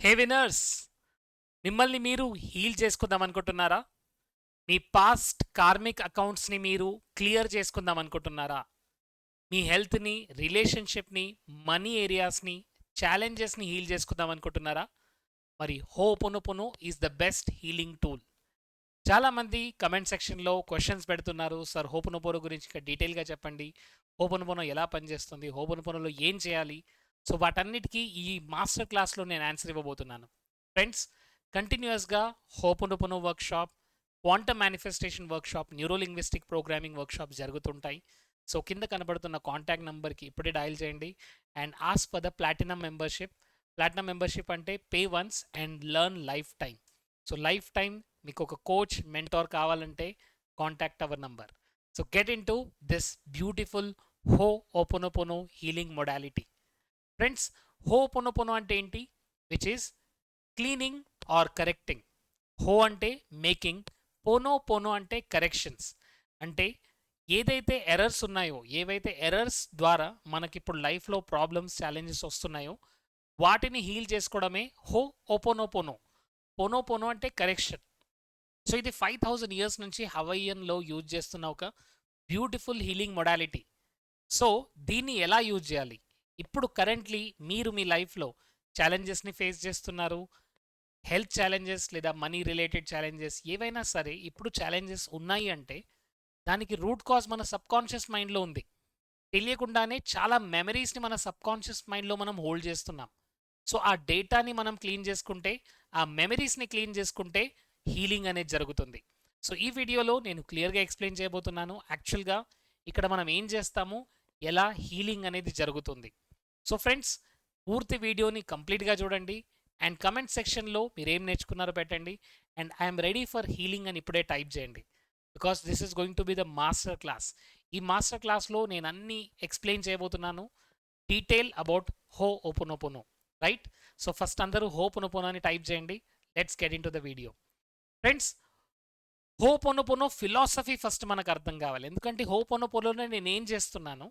Hey winners మిమ్మల్ని మీరు heal చేసుకుందాం అనుకుంటున్నారా? మీ పాస్ట్ కార్మిక్ అకౌంట్స్ని మీరు క్లియర్ చేసుకుందాం అనుకుంటున్నారా? మీ హెల్త్ని రిలేషన్షిప్ని మనీ ఏరియాస్ని ఛాలెంజెస్ని హీల్ చేసుకుందాం అనుకుంటున్నారా? మరి ho'oponopono is the best healing tool. చాలామంది కమెంట్ సెక్షన్లో క్వశ్చన్స్ పెడుతున్నారు. సార్ హోపునుపోను గురించి ఇంకా డీటెయిల్గా చెప్పండి. హోపునుపోను ఎలా పనిచేస్తుంది? హోపునుపోనులో ఏం చేయాలి? సో వాటన్నిటికీ ఈ మాస్టర్ క్లాస్లో నేను ఆన్సర్ ఇవ్వబోతున్నాను. ఫ్రెండ్స్ కంటిన్యూస్గా ho'oponopono workshop quantum manifestation workshop neurolinguistic programming workshop జరుగుతుంటాయి. సో కింద కనబడుతున్న కాంటాక్ట్ నెంబర్కి ఇప్పుడే డయల్ చేయండి. And ask for the platinum membership. Platinum membership అంటే pay once and learn lifetime so lifetime మీకు ఒక కోచ్ మెంటార్ కావాలంటే contact our number. So get into this beautiful ho'oponopono healing modality. Friends ho'oponopono అంటే ఏంటి which is cleaning or correcting ho అంటే making పోనో పోనో అంటే corrections అంటే ఏదైతే ఎర్రర్స్ ఉన్నాయో ఏవైతే ఎర్రర్స్ ద్వారా మనకిప్పుడు లైఫ్లో ప్రాబ్లమ్స్ ఛాలెంజెస్ వస్తున్నాయో వాటిని హీల్ చేసుకోవడమే హో ఓపోనోపోనో పోనోపోనో అంటే కరెక్షన్ సో ఇది ఫైవ్ థౌజండ్ ఇయర్స్ నుంచి హవైయన్లో యూజ్ చేస్తున్న ఒక బ్యూటిఫుల్ హీలింగ్ మొడాలిటీ సో దీన్ని ఎలా యూజ్ చేయాలి? ఇప్పుడు కరెంట్లీ మీరు మీ లైఫ్లో ఛాలెంజెస్ని ఫేస్ చేస్తున్నారు. హెల్త్ ఛాలెంజెస్ లేదా మనీ రిలేటెడ్ ఛాలెంజెస్ ఏవైనా సరే ఇప్పుడు ఛాలెంజెస్ ఉన్నాయి అంటే దానికి రూట్ కాజ్ మన సబ్కాన్షియస్ మైండ్లో ఉంది. తెలియకుండానే చాలా మెమరీస్ని మన సబ్కాన్షియస్ మైండ్లో మనం హోల్డ్ చేస్తున్నాం. సో ఆ డేటాని మనం క్లీన్ చేసుకుంటే ఆ మెమరీస్ని క్లీన్ చేసుకుంటే హీలింగ్ అనేది జరుగుతుంది. సో ఈ వీడియోలో నేను క్లియర్గా ఎక్స్ప్లెయిన్ చేయబోతున్నాను. యాక్చువల్గా ఇక్కడ మనం ఏం చేస్తాము? ఎలా హీలింగ్ అనేది జరుగుతుంది? సో ఫ్రెండ్స్ పూర్తి వీడియోని కంప్లీట్గా చూడండి అండ్ కమెంట్ సెక్షన్లో మీరు ఏం నేర్చుకున్నారో పెట్టండి and I'm ready for healing అని ఇప్పుడే టైప్ చేయండి. Because this is going to be the master class. ఈ మాస్టర్ క్లాస్లో నేను అన్నీ ఎక్స్ప్లెయిన్ చేయబోతున్నాను. Detail about ho'oponopono right? So first అందరూ హో ఒనొపోనో అని టైప్ చేయండి. Let's get into the video. Friends ho'oponopono philosophy first మనకు అర్థం కావాలి. ఎందుకంటే హో ఒనొపోలోనే నేను ఏం చేస్తున్నాను?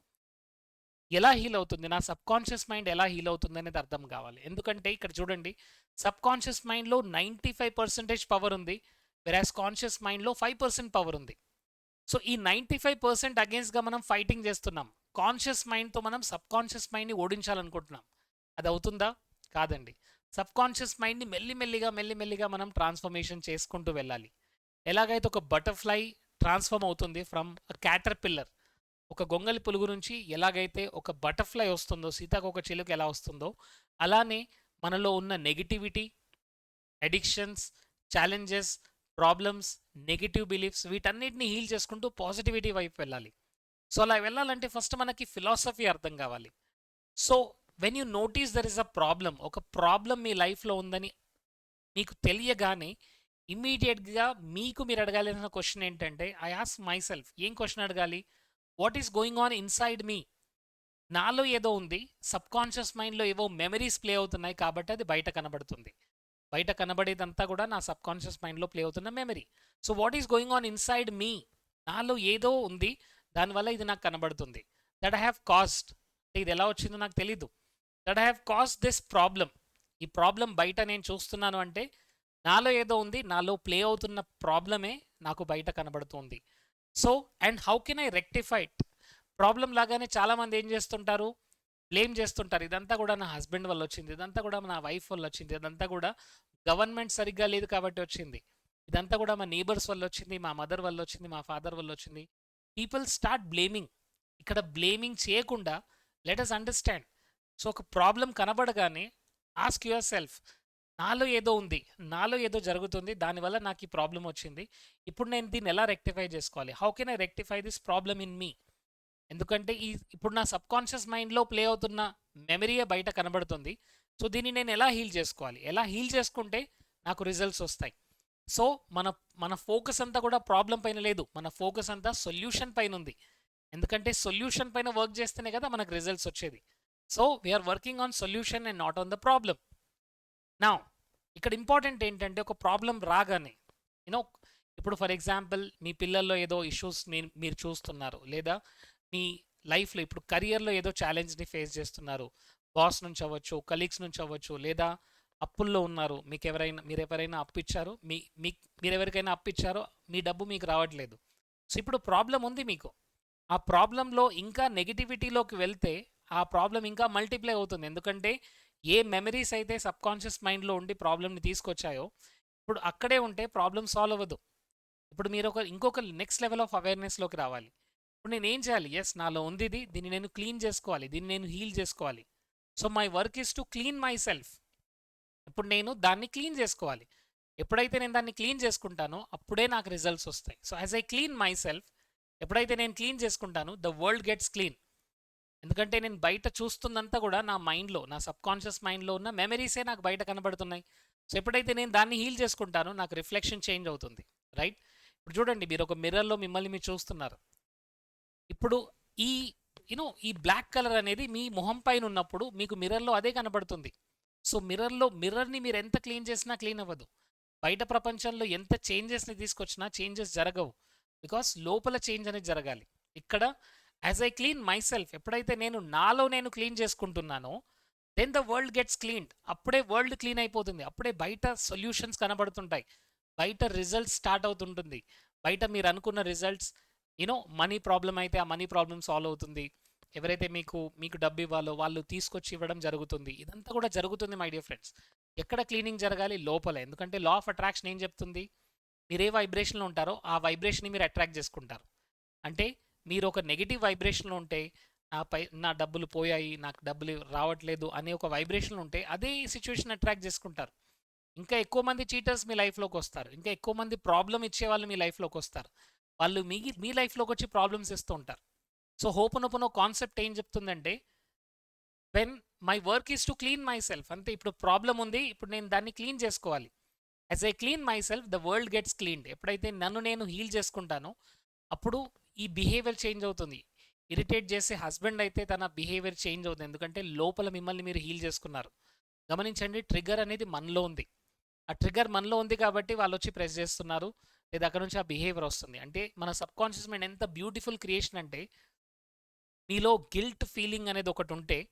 ఎలా హీల్ అవుతుంది? నా సబ్ కాన్షియస్ మైండ్ ఎలా హీల్ అవుతుంది అనేది అర్థం కావాలి. ఎందుకంటే ఇక్కడ చూడండి సబ్ కాన్షియస్ మైండ్లో నైంటీ ఫైవ్ పర్సెంటేజ్ పవర్ ఉంది వెరాస్ కాన్షియస్ మైండ్లో ఫైవ్ పర్సెంట్ పవర్ ఉంది. సో ఈ నైంటీ ఫైవ్ పర్సెంట్ అగేన్స్ట్గా మనం ఫైటింగ్ చేస్తున్నాం. కాన్షియస్ మైండ్తో మనం సబ్ కాన్షియస్ మైండ్ని ఓడించాలనుకుంటున్నాం. అది అవుతుందా? కాదండి. సబ్ కాన్షియస్ మైండ్ని మెల్లిమెల్లిగా మెల్లిమెల్లిగా మనం ట్రాన్స్ఫర్మేషన్ చేసుకుంటూ వెళ్ళాలి. ఎలాగైతే ఒక బటర్ఫ్లై ట్రాన్స్ఫార్మ్ అవుతుంది ఫ్రమ్ క్యాటర్ పిల్లర్ ఒక గొంగలి పులుగు నుంచి ఎలాగైతే ఒక బటర్ఫ్లై వస్తుందో సీతాకోక చిలుక ఎలా వస్తుందో అలానే మనలో ఉన్న negativity addictions challenges problems negative beliefs వీటన్నిటిని హీల్ చేసుకుంటూ పాజిటివిటీ వైపు వెళ్ళాలి. సో అలా వెళ్ళాలంటే ఫస్ట్ మనకి ఫిలాసఫీ అర్థం కావాలి. So when you notice there is a problem ఒక ప్రాబ్లం మీ లైఫ్లో ఉందని మీకు తెలియగానే ఇమ్మీడియట్గా మీకు మీరు అడగాల్సిన క్వశ్చన్ ఏంటంటే ఐ ఆస్ మై సెల్ఫ్. ఏం క్వశ్చన్ అడగాలి? What is going on inside me నాలో ఏదో ఉంది సబ్ కాన్షియస్ మైండ్లో ఏవో మెమరీస్ ప్లే అవుతున్నాయి కాబట్టి అది బయట కనబడుతుంది. బయట కనబడేదంతా కూడా నా సబ్ కాన్షియస్ మైండ్లో ప్లే అవుతున్న memory so what is going on inside me నాలో ఏదో ఉంది దానివల్ల ఇది నాకు కనబడుతుంది. దట్ ఐ హ్యావ్ కాస్ట్ ఇది ఎలా వచ్చిందో నాకు తెలీదు. That I have caused this problem ఈ ప్రాబ్లం బయట నేను చూస్తున్నాను అంటే నాలో ఏదో ఉంది నాలో ప్లే అవుతున్న ప్రాబ్లమే నాకు బయట కనబడుతుంది. So and how can I rectify it problem లాగానే చాలామంది ఏం చేస్తుంటారు? బ్లేమ్ చేస్తుంటారు. ఇదంతా కూడా నా హస్బెండ్ వల్ల వచ్చింది. ఇదంతా కూడా నా వైఫ్ వల్ల వచ్చింది. ఇదంతా కూడా గవర్నమెంట్ సరిగ్గా లేదు కాబట్టి వచ్చింది. ఇదంతా కూడా మా నేబర్స్ వల్ల వచ్చింది మా మదర్ వల్ల వచ్చింది మా ఫాదర్ వల్ల వచ్చింది. పీపుల్ స్టార్ట్ బ్లేమింగ్ ఇక్కడ బ్లేమింగ్ చేయకుండా లెట్ అస్ అండర్స్టాండ్ సో ఒక ప్రాబ్లం కనబడగానే ఆస్క్ యువర్ సెల్ఫ్ నాలో ఏదో ఉంది. నాలో ఏదో జరుగుతుంది. దానివల్ల నాకు ఈ ప్రాబ్లం వచ్చింది. ఇప్పుడు నేను దీన్ని ఎలా రెక్టిఫై చేసుకోవాలి? How can I rectify this problem in me ఎందుకంటే ఈ ఇప్పుడు నా సబ్ కాన్షియస్ మైండ్లో ప్లే అవుతున్న మెమరీయే బయట కనబడుతుంది. సో దీన్ని నేను ఎలా హీల్ చేసుకోవాలి? ఎలా హీల్ చేసుకుంటే నాకు రిజల్ట్స్ వస్తాయి? సో మన మన ఫోకస్ అంతా కూడా ప్రాబ్లం పైన లేదు. మన ఫోకస్ అంతా సొల్యూషన్ పైన ఉంది. ఎందుకంటే సొల్యూషన్ పైన వర్క్ చేస్తేనే కదా మనకు రిజల్ట్స్ వచ్చేది. So we're working on solution and not on the problem నా ఇక్కడ ఇంపార్టెంట్ ఏంటంటే ఒక ప్రాబ్లం రాగానే యూనో ఇప్పుడు ఫర్ ఎగ్జాంపుల్ మీ పిల్లల్లో ఏదో ఇష్యూస్ మీరు మీరు చూస్తున్నారు లేదా మీ లైఫ్లో ఇప్పుడు కెరియర్లో ఏదో ఛాలెంజ్ని ఫేస్ చేస్తున్నారు బాస్ నుంచి అవ్వచ్చు కలీగ్స్ నుంచి అవ్వచ్చు లేదా అప్పుల్లో ఉన్నారు మీకు ఎవరైనా మీరు ఎవరైనా అప్పు ఇచ్చారు మీ మీ మీరు ఎవరికైనా అప్పు ఇచ్చారో మీ డబ్బు మీకు రావట్లేదు. సో ఇప్పుడు ప్రాబ్లం ఉంది మీకు. ఆ ప్రాబ్లంలో ఇంకా నెగిటివిటీలోకి వెళ్తే ఆ ప్రాబ్లం ఇంకా మల్టిప్లై అవుతుంది. ఎందుకంటే ఏ మెమరీస్ అయితే సబ్ కాన్షియస్ మైండ్లో ఉండి ప్రాబ్లమ్ని తీసుకొచ్చాయో ఇప్పుడు అక్కడే ఉంటే ప్రాబ్లం సాల్వ్ అవ్వదు. ఇప్పుడు మీరు ఒక ఇంకొక నెక్స్ట్ లెవెల్ ఆఫ్ అవేర్నెస్లోకి రావాలి. ఇప్పుడు నేను ఏం చేయాలి? ఎస్ నాలో ఉంది ఇది దీన్ని నేను క్లీన్ చేసుకోవాలి దీన్ని నేను హీల్ చేసుకోవాలి. So my work is to clean myself. ఇప్పుడు నేను దాన్ని క్లీన్ చేసుకోవాలి. ఎప్పుడైతే నేను దాన్ని క్లీన్ చేసుకుంటానో అప్పుడే నాకు రిజల్ట్స్ వస్తాయి. So as I clean myself ఎప్పుడైతే నేను క్లీన్ చేసుకుంటానో ద వరల్డ్ గెట్స్ క్లీన్. ఎందుకంటే నేను బయట చూస్తున్నంతా కూడా నా మైండ్లో నా సబ్కాన్షియస్ మైండ్లో ఉన్న మెమరీసే నాకు బయట కనబడుతున్నాయి. సో ఎప్పుడైతే నేను దాన్ని హీల్ చేసుకుంటానో నాకు రిఫ్లెక్షన్ చేంజ్ అవుతుంది. రైట్? ఇప్పుడు చూడండి మీరు ఒక మిర్రర్లో మిమ్మల్ని మీరు చూస్తున్నారు. ఇప్పుడు ఈ యూనో ఈ బ్లాక్ కలర్ అనేది మీ మొహం పైన ఉన్నప్పుడు మీకు మిర్రర్లో అదే కనబడుతుంది. సో మిర్రర్లో మిర్రర్ని మీరు ఎంత క్లీన్ చేసినా క్లీన్ అవ్వదు. బయట ప్రపంచంలో ఎంత చేంజెస్ని తీసుకొచ్చినా చేంజెస్ జరగవు. బికాస్ లోపల చేంజ్ అనేది జరగాలి. ఇక్కడ as I clean myself ఎప్పుడైతే నేను నాలో నేను clean చేసుకుంటున్నానో then the world gets cleaned అప్పుడే వరల్డ్ క్లీన్ అయిపోతుంది. అప్పుడే బయట సొల్యూషన్స్ కనబడుతుంటాయి. బయట రిజల్ట్స్ స్టార్ట్ అవుతుంటుంది. బయట మీరు అనుకున్న రిజల్ట్స్ యూనో మనీ ప్రాబ్లం అయితే ఆ మనీ ప్రాబ్లం సాల్వ్ అవుతుంది. ఎవరైతే మీకు మీకు డబ్బు ఇవ్వాలో వాళ్ళు తీసుకొచ్చి ఇవ్వడం జరుగుతుంది. ఇదంతా కూడా జరుగుతుంది మై డియర్ ఫ్రెండ్స్ ఎక్కడ క్లీనింగ్ జరగాలి? లోపల. ఎందుకంటే లా ఆఫ్ అట్రాక్షన్ ఏం చెప్తుంది? మీరు ఏ వైబ్రేషన్లో ఉంటారో ఆ వైబ్రేషన్ని మీరు అట్రాక్ట్ చేసుకుంటారు. అంటే మీరు ఒక నెగిటివ్ వైబ్రేషన్లో ఉంటే నా పై నా డబ్బులు పోయాయి నాకు డబ్బులు రావట్లేదు అనే ఒక వైబ్రేషన్ ఉంటే అదే సిచ్యువేషన్ అట్రాక్ట్ చేసుకుంటారు. ఇంకా ఎక్కువ మంది చీటర్స్ మీ లైఫ్లోకి వస్తారు. ఇంకా ఎక్కువ మంది ప్రాబ్లం ఇచ్చే వాళ్ళు మీ లైఫ్లోకి వస్తారు. వాళ్ళు మీ మీ లైఫ్లోకి వచ్చి ప్రాబ్లమ్స్ ఇస్తూ ఉంటారు. సో హోపనోపనో కాన్సెప్ట్ ఏం చెప్తుందంటే when my work is to clean myself అంతే ఇప్పుడు ప్రాబ్లం ఉంది ఇప్పుడు నేను దాన్ని క్లీన్ చేసుకోవాలి. As I clean myself the world gets cleaned ఎప్పుడైతే నన్ను నేను హీల్ చేసుకుంటానో అప్పుడు ఈ బిహేవియర్ చేంజ్ అవుతుంది. ఇరిటేట్ చేసే హస్బెండ్ అయితే తన బిహేవియర్ చేంజ్ అవుతుంది. ఎందుకంటే లోపల మిమ్మల్ని మీరు హీల్ చేసుకున్నారు. గమనించండి ట్రిగ్గర్ అనేది మనలో ఉంది. ఆ ట్రిగ్గర్ మనలో ఉంది కాబట్టి వాళ్ళు వచ్చి ప్రెస్ చేస్తున్నారు. లేదా అక్కడ నుంచి ఆ బిహేవియర్ వస్తుంది. అంటే మన సబ్ కాన్షియస్ మైండ్ ఎంత బ్యూటిఫుల్ క్రియేషన్ అంటే మీలో గిల్ట్ ఫీలింగ్ అనేది ఒకటి ఉంటే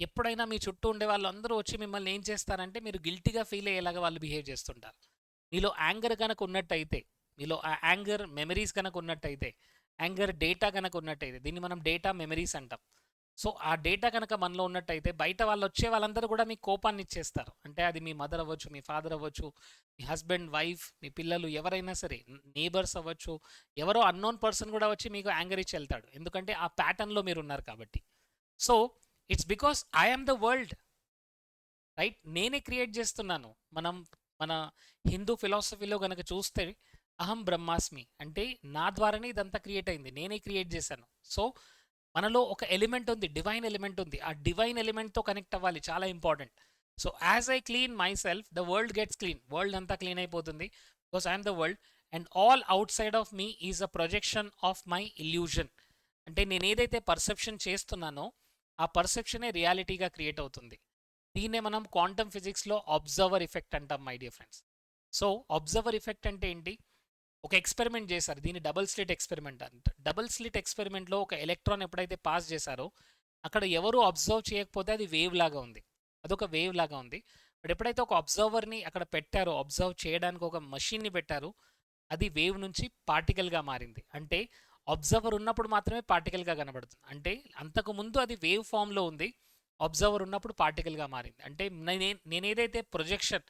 ఎప్పుడైనా మీ చుట్టూ ఉండే వాళ్ళందరూ వచ్చి మిమ్మల్ని ఏం చేస్తారంటే మీరు గిల్టీగా ఫీల్ అయ్యేలాగా వాళ్ళు బిహేవ్ చేస్తుంటారు. మీలో యాంగర్ కనుక ఉన్నట్టయితే మీలో ఆ యాంగర్ మెమరీస్ కనుక ఉన్నట్టయితే యాంగర్ డేటా కనుక ఉన్నట్టయితే దీన్ని మనం డేటా మెమరీస్ అంటాం. సో ఆ డేటా కనుక మనలో ఉన్నట్టయితే బయట వాళ్ళు వచ్చే వాళ్ళందరూ కూడా మీ కోపాన్ని ఇచ్చేస్తారు. అంటే అది మీ మదర్ అవ్వచ్చు మీ ఫాదర్ అవ్వచ్చు మీ హస్బెండ్ వైఫ్ మీ పిల్లలు ఎవరైనా సరే నేబర్స్ అవ్వచ్చు ఎవరో అన్నోన్ పర్సన్ కూడా వచ్చి మీకు యాంగర్ ఇచ్చి వెళ్తాడు. ఎందుకంటే ఆ ప్యాటర్న్లో మీరు ఉన్నారు కాబట్టి. So it's because I'm the world. Right? నేనే క్రియేట్ చేస్తున్నాను. మనం మన హిందూ ఫిలాసఫీలో కనుక చూస్తే అహం బ్రహ్మాస్మి అంటే నా ద్వారానే ఇదంతా క్రియేట్ అయింది. నేనే క్రియేట్ చేశాను. సో మనలో ఒక ఎలిమెంట్ ఉంది డివైన్ ఎలిమెంట్ ఉంది. ఆ డివైన్ ఎలిమెంట్తో కనెక్ట్ అవ్వాలి చాలా important so as I clean myself the world gets clean world అంతా క్లీన్ అయిపోతుంది. Because I'm the world and all outside of me is a projection of my illusion అంటే నేను ఏదైతే perception చేస్తున్నానో ఆ పర్సెప్షనే రియాలిటీగా క్రియేట్ అవుతుంది. దీన్నే మనం క్వాంటమ్ ఫిజిక్స్లో అబ్జర్వర్ ఎఫెక్ట్ అంటాం my dear friends so observer effect అంటే ఏంటి? ఒక ఎక్స్పెరిమెంట్ చేశారు. దీన్ని డబుల్ స్లిట్ ఎక్స్పెరిమెంట్ అంట. డబుల్ స్లిట్ ఎక్స్పెరిమెంట్లో ఒక ఎలక్ట్రాన్ ఎప్పుడైతే పాస్ చేశారో అక్కడ ఎవరు అబ్జర్వ్ చేయకపోతే అది వేవ్ లాగా ఉంది. అదొక వేవ్ లాగా ఉంది. బట్ ఎప్పుడైతే ఒక అబ్జర్వర్ని అక్కడ పెట్టారో అబ్జర్వ్ చేయడానికి ఒక మషిన్ని పెట్టారు అది వేవ్ నుంచి పార్టికల్గా మారింది. అంటే అబ్జర్వర్ ఉన్నప్పుడు మాత్రమే పార్టికల్గా కనబడుతుంది. అంటే అంతకు ముందు అది వేవ్ ఫామ్లో ఉంది. అబ్జర్వర్ ఉన్నప్పుడు పార్టికల్గా మారింది. అంటే నేనే నేను ప్రొజెక్షన్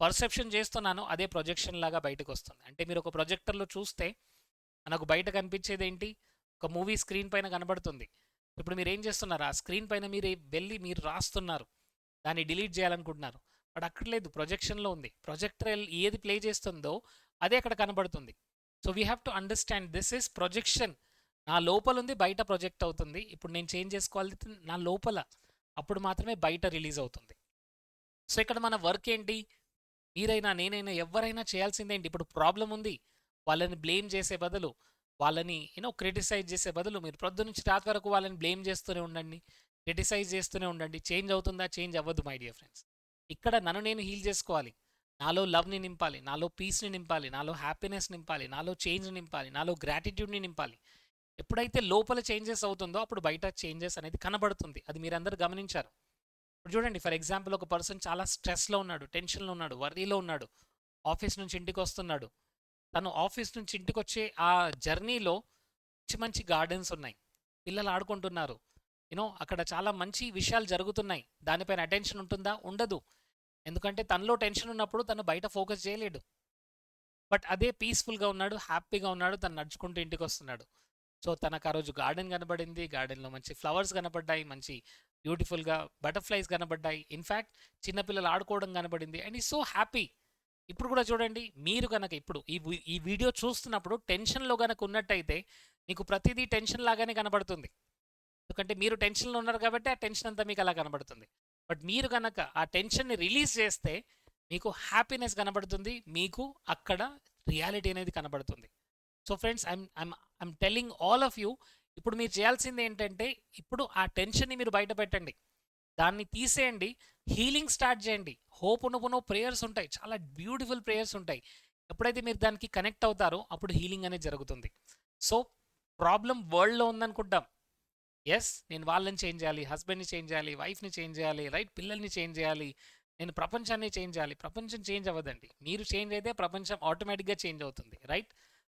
పర్సెప్షన్ చేస్తున్నాను అదే ప్రొజెక్షన్ లాగా బయటకు వస్తుంది. అంటే మీరు ఒక ప్రొజెక్టర్లో చూస్తే నాకు బయట కనిపించేది ఏంటి? ఒక మూవీ స్క్రీన్ పైన కనబడుతుంది. ఇప్పుడు మీరు ఏం చేస్తున్నారు? ఆ స్క్రీన్ పైన మీరు వెళ్ళి మీరు రాస్తున్నారు. దాన్ని డిలీట్ చేయాలనుకుంటున్నారు. బట్ అక్కడ లేదు ప్రొజెక్షన్లో ఉంది. ప్రొజెక్టర్ ఏది ప్లే చేస్తుందో అదే అక్కడ కనబడుతుంది. So we have to understand this is projection నా లోపల ఉంది బయట ప్రొజెక్ట్ అవుతుంది. ఇప్పుడు నేను చేంజ్ చేసుకోవాలి నా లోపల. అప్పుడు మాత్రమే బయట రిలీజ్ అవుతుంది. సో ఇక్కడ మన వర్క్ ఏంటి? మీరైనా నేనైనా ఎవరైనా చేయాల్సిందేంటి? ఇప్పుడు ప్రాబ్లం ఉంది. వాళ్ళని బ్లేమ్ చేసే బదులు వాళ్ళని యూనో క్రిటిసైజ్ చేసే బదులు మీరు ప్రొద్దు నుంచి రాత్రి వరకు వాళ్ళని బ్లేమ్ చేస్తూనే ఉండండి. క్రిటిసైజ్ చేస్తూనే ఉండండి. చేంజ్ అవుతుందా? చేంజ్ అవ్వదు మై డియర్ ఫ్రెండ్స్. ఇక్కడ నన్ను నేను హీల్ చేసుకోవాలి. నాలో లవ్ని నింపాలి నాలో పీస్ని నింపాలి నాలో హ్యాపీనెస్ నింపాలి నాలో చేంజ్ నింపాలి నాలో గ్రాటిట్యూడ్ని నింపాలి. ఎప్పుడైతే లోపల చేంజెస్ అవుతుందో అప్పుడు బయట చేంజెస్ అనేది కనబడుతుంది. అది మీరందరూ గమనించారు. ఇప్పుడు చూడండి ఫర్ ఎగ్జాంపుల్ ఒక పర్సన్ చాలా స్ట్రెస్లో ఉన్నాడు టెన్షన్లో ఉన్నాడు వర్రీలో ఉన్నాడు ఆఫీస్ నుంచి ఇంటికి వస్తున్నాడు. తను ఆఫీస్ నుంచి ఇంటికి వచ్చే ఆ జర్నీలో మంచి మంచి గార్డెన్స్ ఉన్నాయి. పిల్లలు ఆడుకుంటున్నారు. యూనో అక్కడ చాలా మంచి విషయాలు జరుగుతున్నాయి. దానిపైన అటెన్షన్ ఉంటుందా? ఉండదు. ఎందుకంటే తనలో టెన్షన్ ఉన్నప్పుడు తను బయట ఫోకస్ చేయలేడు. బట్ అదే పీస్ఫుల్గా ఉన్నాడు హ్యాపీగా ఉన్నాడు తను నడుచుకుంటూ ఇంటికి వస్తున్నాడు. సో తనకు ఆ రోజు గార్డెన్ కనబడింది. గార్డెన్లో మంచి ఫ్లవర్స్ కనపడ్డాయి మంచి బ్యూటిఫుల్గా బటర్ఫ్లైస్ కనబడ్డాయి. ఇన్ఫ్యాక్ట్ చిన్నపిల్లలు ఆడుకోవడం కనబడింది. అండ్ ఈ సో హ్యాపీ. ఇప్పుడు కూడా చూడండి మీరు కనుక ఇప్పుడు ఈ ఈ వీడియో చూస్తున్నప్పుడు టెన్షన్లో కనుక ఉన్నట్టయితే మీకు ప్రతిదీ టెన్షన్ లాగానే కనబడుతుంది. ఎందుకంటే మీరు టెన్షన్లో ఉన్నారు కాబట్టి ఆ టెన్షన్ అంతా మీకు అలా కనబడుతుంది. బట్ మీరు కనుక ఆ టెన్షన్ని రిలీజ్ చేస్తే మీకు హ్యాపీనెస్ కనబడుతుంది. మీకు అక్కడ రియాలిటీ అనేది కనబడుతుంది. So friends I'm I'm I'm telling all of you ఇప్పుడు మీరు చేయాల్సింది ఏంటంటే ఇప్పుడు ఆ టెన్షన్ని మీరు బయట పెట్టండి. దాన్ని తీసేయండి. హీలింగ్ స్టార్ట్ చేయండి. హోప్ పునో ప్రేయర్స్ ఉంటాయి. చాలా బ్యూటిఫుల్ ప్రేయర్స్ ఉంటాయి. ఎప్పుడైతే మీరు దానికి కనెక్ట్ అవుతారో అప్పుడు హీలింగ్ అనేది జరుగుతుంది. సో ప్రాబ్లం వరల్డ్లో ఉందనుకుంటాం. ఎస్ నేను వాళ్ళని చేంజ్ చేయాలి హస్బెండ్ని చేంజ్ చేయాలి వైఫ్ని చేంజ్ చేయాలి రైట్? పిల్లల్ని చేంజ్ చేయాలి. నేను ప్రపంచాన్ని చేంజ్ చేయాలి. ప్రపంచం చేంజ్ అవ్వదండి. మీరు చేంజ్ అయితే ప్రపంచం ఆటోమేటిక్గా చేంజ్ అవుతుంది. Right?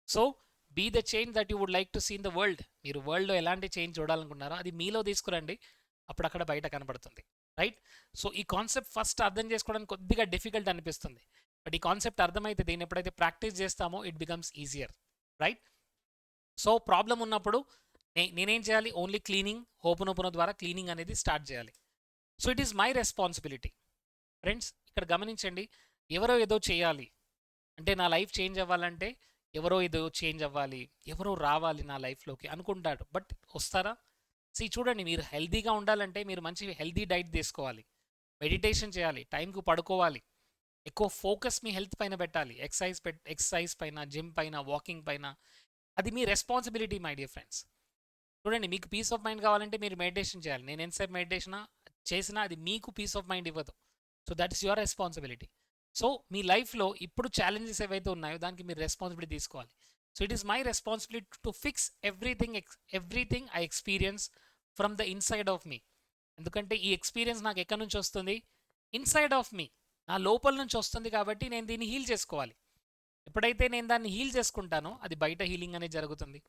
So be the change that you would like to seen the world మీరు వరల్డ్లో ఎలాంటి చేంజ్ చూడాలనుకున్నారో అది మీలో తీసుకురండి. అప్పుడు అక్కడ బయట కనబడుతుంది. రైట్ సో ఈ కాన్సెప్ట్ ఫస్ట్ అర్థం చేసుకోవడానికి కొద్దిగా డిఫికల్ట్ అనిపిస్తుంది. బట్ ఈ కాన్సెప్ట్ అర్థమైతే దీన్ని ఎప్పుడైతే ప్రాక్టీస్ చేస్తామో it becomes easier right so problem ఉన్నప్పుడు నే- నేనేం చేయాలి? ఓన్లీ క్లీనింగ్ ఓపెన్ ద్వారా క్లీనింగ్ అనేది స్టార్ట్ చేయాలి. So it is my responsibility friends ఇక్కడ గమనించండి. ఎవరో ఏదో చేయాలి. అంటే నా లైఫ్ చేంజ్ అవ్వాలంటే ఎవరో ఏదో చేంజ్ అవ్వాలి ఎవరో రావాలి నా లైఫ్లోకి అనుకుంటాడు. బట్ వస్తారా? సి చూడండి మీరు హెల్తీగా ఉండాలంటే మీరు మంచి హెల్దీ డైట్ తీసుకోవాలి. మెడిటేషన్ చేయాలి టైంకు పడుకోవాలి. ఎక్కువ ఫోకస్ మీ హెల్త్ పైన పెట్టాలి. ఎక్సర్సైజ్ పెట్ ఎక్సర్సైజ్ పైన జిమ్ పైన వాకింగ్ పైన. అది మీ రెస్పాన్సిబిలిటీ మై డియర్ ఫ్రెండ్స్. చూడండి మీకు పీస్ ఆఫ్ మైండ్ కావాలంటే మీరు మెడిటేషన్ చేయాలి. నేను ఎంతసేపు మెడిటేషన్? చేసినా అది మీకు పీస్ ఆఫ్ మైండ్ ఇవ్వదు. So that is your responsibility. So మీ లైఫ్లో ఇప్పుడు ఛాలెంజెస్ ఏవైతే ఉన్నాయో దానికి మీరు రెస్పాన్సిబిలిటీ తీసుకోవాలి. So it is my responsibility to fix everything everything I experience from the inside of me. ఎందుకంటే ఈ ఎక్స్పీరియన్స్ నాకు ఎక్కడి నుంచి వస్తుంది? Inside of me. నా లోపల నుంచి వస్తుంది కాబట్టి నేను దీన్ని హీల్ చేసుకోవాలి. ఎప్పుడైతే నేను దాన్ని హీల్ చేసుకుంటానో అది బయట హీలింగ్ అనేది జరుగుతుంది.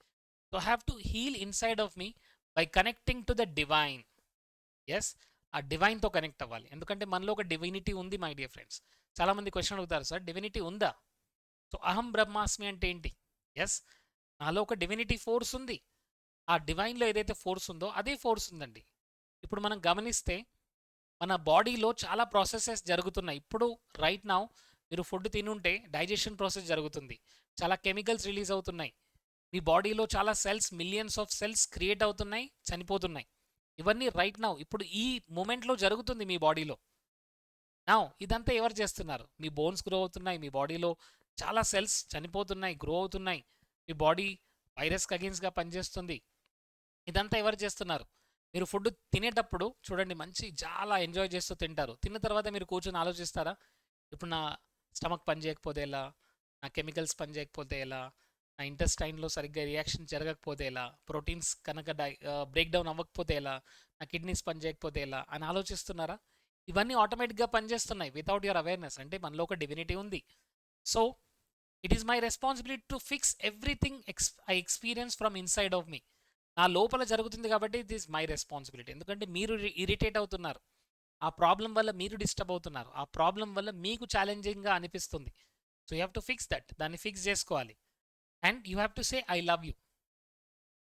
So have to heal inside of me by connecting to the divine. Yes ఆ డివైన్తో కనెక్ట్ అవ్వాలి. ఎందుకంటే మనలో ఒక డివినిటీ ఉంది మై డియర్ ఫ్రెండ్స్. చాలామంది క్వశ్చన్ అడుగుతారు సార్ డివినిటీ ఉందా? సో అహం బ్రహ్మాస్మి అంటే ఏంటి? ఎస్ నాలో ఒక డివినిటీ ఫోర్స్ ఉంది. ఆ డివైన్లో ఏదైతే ఫోర్స్ ఉందో అదే ఫోర్స్ ఉందండి. ఇప్పుడు మనం గమనిస్తే మన బాడీలో చాలా ప్రాసెసెస్ జరుగుతున్నాయి. ఇప్పుడు రైట్ నౌ మీరు ఫుడ్ తినుంటే డైజెషన్ ప్రాసెస్ జరుగుతుంది. చాలా కెమికల్స్ రిలీజ్ అవుతున్నాయి. మీ బాడీలో చాలా cells millions of cells create అవుతున్నాయి చనిపోతున్నాయి. ఇవన్నీ రైట్ నౌ ఇప్పుడు ఈ మూమెంట్లో జరుగుతుంది మీ బాడీలో నా ఇదంతా ఎవరు చేస్తున్నారు? మీ బోన్స్ గ్రో అవుతున్నాయి మీ బాడీలో చాలా సెల్స్ చనిపోతున్నాయి గ్రో అవుతున్నాయి. మీ బాడీ వైరస్కి అగేన్స్ట్గా పనిచేస్తుంది. ఇదంతా ఎవరు చేస్తున్నారు? మీరు ఫుడ్ తినేటప్పుడు చూడండి మంచి చాలా ఎంజాయ్ చేస్తూ తింటారు. తిన్న తర్వాత మీరు కూర్చొని ఆలోచిస్తారా? ఇప్పుడు నా స్టమక్ పని చేయకపోతే ఎలా? నా కెమికల్స్ పని చేయకపోతే ఎలా? నా ఇంటెస్టైన్లో సరిగ్గా రియాక్షన్ జరగకపోతే ఎలా? ప్రోటీన్స్ కనుక డై బ్రేక్ డౌన్ అవ్వకపోతే ఎలా? నా కిడ్నీస్ పని చేయకపోతే ఎలా? అని ఆలోచిస్తున్నారా? ఇవన్నీ ఆటోమేటిక్గా పనిచేస్తున్నాయి వితౌట్ యువర్ అవేర్నెస్ అంటే మనలో ఒక డివినిటీ ఉంది. So it is my responsibility to fix everything ex I experience from inside of me నా లోపల జరుగుతుంది కాబట్టి ఇట్ ఈస్ మై రెస్పాన్సిబిలిటీ ఎందుకంటే మీరు ఇరిటేట్ అవుతున్నారు. ఆ ప్రాబ్లం వల్ల మీరు డిస్టర్బ్ అవుతున్నారు. ఆ ప్రాబ్లం వల్ల మీకు ఛాలెంజింగ్గా అనిపిస్తుంది. So you have to fix that దాన్ని ఫిక్స్ చేసుకోవాలి. And you have to say I love you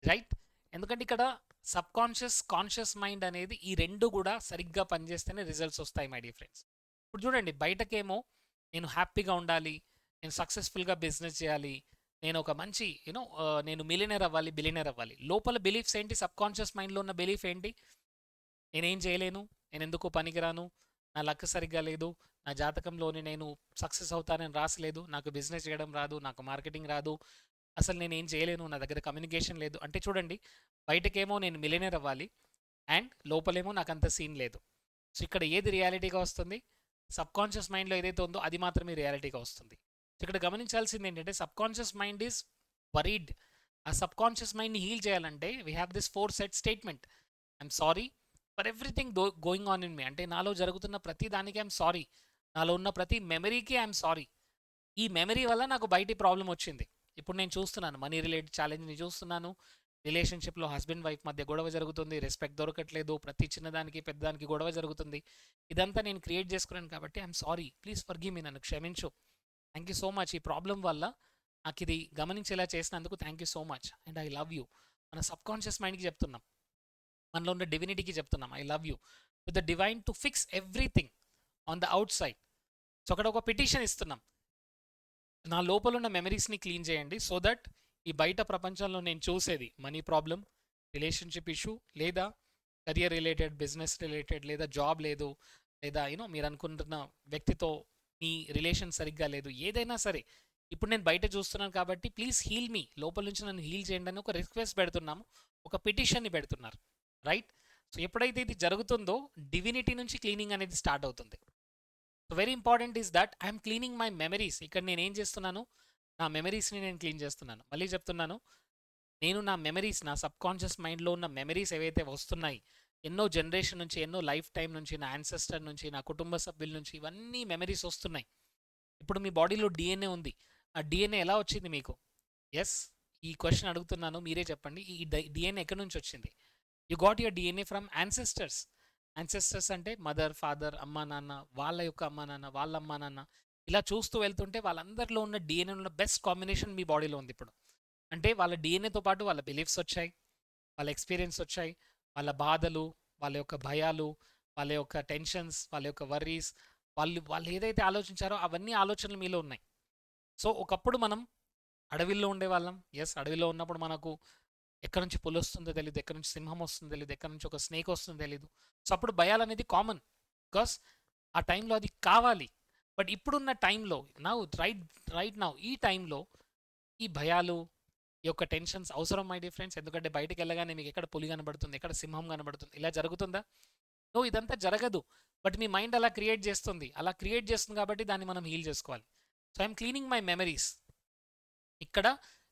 right ఎందుకంటే ఇక్కడ సబ్ కాన్షియస్ కాన్షియస్ మైండ్ అనేది ఈ రెండు కూడా సరిగ్గా పనిచేస్తేనే రిజల్ట్స్ వస్తాయి మై డియర్ ఫ్రెండ్స్. ఇప్పుడు చూడండి బయటకేమో నేను హ్యాపీగా ఉండాలి నేను సక్సెస్ఫుల్గా బిజినెస్ చేయాలి నేను ఒక మంచి యూనో నేను మిలినర్ అవ్వాలి బిలినర్ అవ్వాలి. లోపల బిలీఫ్స్ ఏంటి? సబ్ కాన్షియస్ మైండ్లో ఉన్న బిలీఫ్ ఏంటి? నేనేం చేయలేను నేను ఎందుకు పనికిరాను నా లక్ సరిగ్గా లేదు నా జాతకంలోని నేను సక్సెస్ అవుతానని రాసలేదు నాకు బిజినెస్ చేయడం రాదు నాకు మార్కెటింగ్ రాదు అసలు నేను ఏం చేయలేను నా దగ్గర కమ్యూనికేషన్ లేదు. అంటే చూడండి బయటకేమో నేను మిలినర్ అవ్వాలి అండ్ లోపలేమో నాకు అంత సీన్ లేదు. సో ఇక్కడ ఏది రియాలిటీగా వస్తుంది? సబ్ కాన్షియస్ మైండ్లో ఏదైతే ఉందో అది మాత్రమే రియాలిటీగా వస్తుంది. సో ఇక్కడ గమనించాల్సింది ఏంటంటే subconscious mind is worried. ఆ సబ్ కాన్షియస్ మైండ్ని హీల్ చేయాలంటే we have this four set statement I'm sorry for everything though going on in me అంటే నాలో జరుగుతున్న ప్రతి దానికి ఐఎమ్ సారీ నాలో ఉన్న ప్రతి మెమరీకి ఐఎమ్ సారీ ఈ మెమరీ వల్ల నాకు బయటి ప్రాబ్లం వచ్చింది. ఇప్పుడు నేను చూస్తున్నాను. మనీ రిలేటెడ్ ఛాలెంజ్ని చూస్తున్నాను. రిలేషన్షిప్లో హస్బెండ్ వైఫ్ మధ్య గొడవ జరుగుతుంది. రెస్పెక్ట్ దొరకట్లేదు. ప్రతి చిన్నదానికి పెద్దదానికి గొడవ జరుగుతుంది. ఇదంతా నేను క్రియేట్ చేసుకున్నాను కాబట్టి I'm sorry. Please forgive me నన్ను. క్షమించు. Thank you so much. ఈ ప్రాబ్లం వల్ల నాకు ఇది గమనించేలా చేసినందుకు thank you so much. And I love you. మన సబ్ కాన్షియస్ మైండ్కి చెప్తున్నాం. మనలో ఉన్న డివినిటీకి చెప్తున్నాం. I love you. To the divine to fix everything on the outside. So అక్కడ ఒక పిటిషన్ ఇస్తున్నాం. నా లోపల ఉన్న మెమరీస్ని క్లీన్ చేయండి సో దట్ ఈ బయట ప్రపంచంలో నేను చూసేది మనీ ప్రాబ్లం రిలేషన్షిప్ ఇష్యూ లేదా కెరియర్ రిలేటెడ్ బిజినెస్ రిలేటెడ్ లేదా జాబ్ లేదు లేదా యూనో మీరు అనుకుంటున్న వ్యక్తితో మీ రిలేషన్ సరిగ్గా లేదు ఏదైనా సరే. ఇప్పుడు నేను బయట చూస్తున్నాను కాబట్టి ప్లీజ్ హీల్ మీ లోపల నుంచి నన్ను హీల్ చేయండి అని ఒక రిక్వెస్ట్ పెడుతున్నాము ఒక పిటిషన్ని పెడుతున్నారు రైట్ సో ఎప్పుడైతే ఇది జరుగుతుందో డివినిటీ నుంచి క్లీనింగ్ అనేది స్టార్ట్ అవుతుంది. Very important is that I'm cleaning my memories ఇక్కడ నేను ఏం చేస్తున్నాను? నా మెమరీస్ని నేను క్లీన్ చేస్తున్నాను. మళ్ళీ చెప్తున్నాను. నేను నా మెమరీస్ నా సబ్ కాన్షియస్ మైండ్లో ఉన్న మెమరీస్ ఏవైతే వస్తున్నాయి ఎన్నో జనరేషన్ నుంచి ఎన్నో లైఫ్ టైం నుంచి నా యాన్సెస్టర్ నుంచి నా కుటుంబ సభ్యుల నుంచి ఇవన్నీ మెమరీస్ వస్తున్నాయి. ఇప్పుడు మీ బాడీలో డిఎన్ఏ ఉంది. ఆ డిఎన్ఏ ఎలా వచ్చింది మీకు? ఎస్ ఈ క్వశ్చన్ అడుగుతున్నాను. మీరే చెప్పండి. ఈ డిఎన్ఏ ఎక్కడి నుంచి వచ్చింది? You got your DNA from ancestors ancestors అంటే మదర్ ఫాదర్ అమ్మా నాన్న వాళ్ళ యొక్క అమ్మా నాన్న వాళ్ళ అమ్మా నాన్న. ఇలా చూస్తూ వెళ్తుంటే వాళ్ళందరిలో ఉన్న డిఎన్ఏ ఉన్న బెస్ట్ కాంబినేషన్ మీ బాడీలో ఉంది ఇప్పుడు. అంటే వాళ్ళ డిఎన్ఏతో పాటు వాళ్ళ బిలీఫ్స్ వచ్చాయి వాళ్ళ ఎక్స్పీరియన్స్ వచ్చాయి వాళ్ళ బాధలు వాళ్ళ యొక్క భయాలు వాళ్ళ యొక్క టెన్షన్స్ వాళ్ళ యొక్క వర్రీస్ వాళ్ళు వాళ్ళు ఏదైతే ఆలోచించారో అవన్నీ ఆలోచనలు మీలో ఉన్నాయి. సో ఒకప్పుడు మనం అడవిలో ఉండేవాళ్ళం. ఎస్ అడవిలో ఉన్నప్పుడు మనకు ఎక్కడి నుంచి పులి వస్తుందో తెలియదు ఎక్కడి నుంచి సింహం వస్తుందో తెలియదు ఎక్కడి నుంచి ఒక స్నేక్ వస్తుందో తెలియదు సో అప్పుడు భయాలు అనేది కామన్ బికాస్ ఆ టైంలో అది కావాలి. బట్ ఇప్పుడున్న టైంలో నా రైట్ రైట్ నా ఈ టైంలో ఈ భయాలు ఈ యొక్క టెన్షన్స్ అవసరం మై డియర్ ఫ్రెండ్స్ ఎందుకంటే బయటకు వెళ్ళగానే మీకు ఎక్కడ పులి కనబడుతుంది ఎక్కడ సింహం కనబడుతుంది ఇలా జరుగుతుందా? నో ఇదంతా జరగదు. బట్ మీ మైండ్ అలా క్రియేట్ చేస్తుంది. అలా క్రియేట్ చేస్తుంది కాబట్టి దాన్ని మనం హీల్ చేసుకోవాలి. So I'm cleaning my memories ఇక్కడ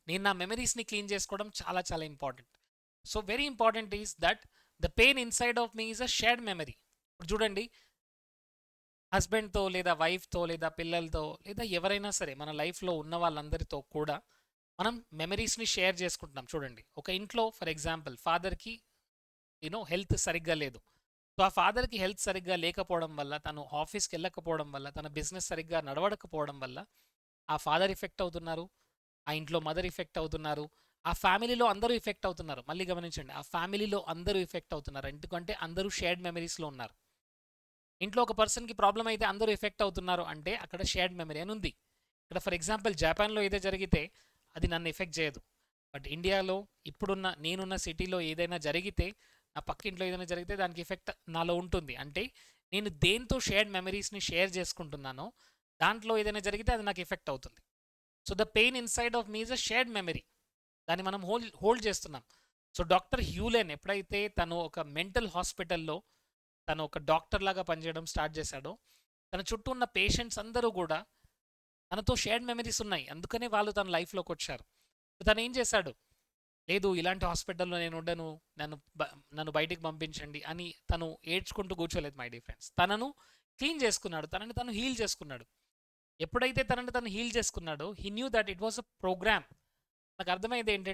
నేను నా మెమరీస్ని క్లీన్ చేసుకోవడం చాలా చాలా important so very important is that the pain inside of me is a shared memory ఇప్పుడు చూడండి హస్బెండ్తో లేదా వైఫ్తో లేదా పిల్లలతో లేదా ఎవరైనా సరే మన లైఫ్లో ఉన్న వాళ్ళందరితో కూడా మనం మెమరీస్ని షేర్ చేసుకుంటున్నాం. చూడండి ఒక ఇంట్లో ఫర్ ఎగ్జాంపుల్ ఫాదర్కి యూనో హెల్త్ సరిగ్గా లేదు. సో ఆ ఫాదర్కి హెల్త్ సరిగ్గా లేకపోవడం వల్ల తను ఆఫీస్కి వెళ్ళకపోవడం వల్ల తన బిజినెస్ సరిగ్గా నడవడకపోవడం వల్ల ఆ ఫాదర్ ఎఫెక్ట్ అవుతున్నారు. ఆ ఇంట్లో మదర్ ఎఫెక్ట్ అవుతున్నారు. ఆ ఫ్యామిలీలో అందరూ ఎఫెక్ట్ అవుతున్నారు. మళ్ళీ గమనించండి. ఆ ఫ్యామిలీలో అందరూ ఎఫెక్ట్ అవుతున్నారు. ఎందుకంటే అందరూ షేర్డ్ మెమరీస్లో ఉన్నారు. ఇంట్లో ఒక పర్సన్కి ప్రాబ్లం అయితే అందరూ ఎఫెక్ట్ అవుతున్నారు అంటే అక్కడ షేర్డ్ మెమరీ అని ఉంది. ఇక్కడ ఫర్ ఎగ్జాంపుల్ జపాన్లో ఏదో జరిగితే అది నన్ను ఎఫెక్ట్ చేయదు. బట్ ఇండియాలో ఇప్పుడున్న నేనున్న సిటీలో ఏదైనా జరిగితే నా పక్కింట్లో ఏదైనా జరిగితే దానికి ఎఫెక్ట్ నాలో ఉంటుంది. అంటే నేను దేంతో షేర్డ్ మెమరీస్ని షేర్ చేసుకుంటున్నానో దాంట్లో ఏదైనా జరిగితే అది నాకు ఎఫెక్ట్ అవుతుంది. So the pain inside of me is a shared memory దాన్ని మనం హోల్డ్ హోల్డ్ చేస్తున్నాం. సో డాక్టర్ హ్యూలెన్ ఎప్పుడైతే తను ఒక మెంటల్ హాస్పిటల్లో తను ఒక డాక్టర్ లాగా పనిచేయడం స్టార్ట్ చేశాడో తన చుట్టూ ఉన్న పేషెంట్స్ అందరూ కూడా తనతో షేర్డ్ మెమరీస్ ఉన్నాయి. అందుకనే వాళ్ళు తన లైఫ్లోకి వచ్చారు. తను ఏం చేశాడు? లేదు ఇలాంటి హాస్పిటల్లో నేను ఉండను. నన్ను నన్ను బయటికి పంపించండి అని తను ఏడ్చుకుంటూ కూర్చోలేదు మై డి ఫ్రెండ్స్. తనను క్లీన్ చేసుకున్నాడు. తనని తను హీల్ చేసుకున్నాడు. ఎప్పుడైతే తనని తను heal చేసుకున్నాడో he knew that it was a program నాకు అర్థమైంది ఏంటంటే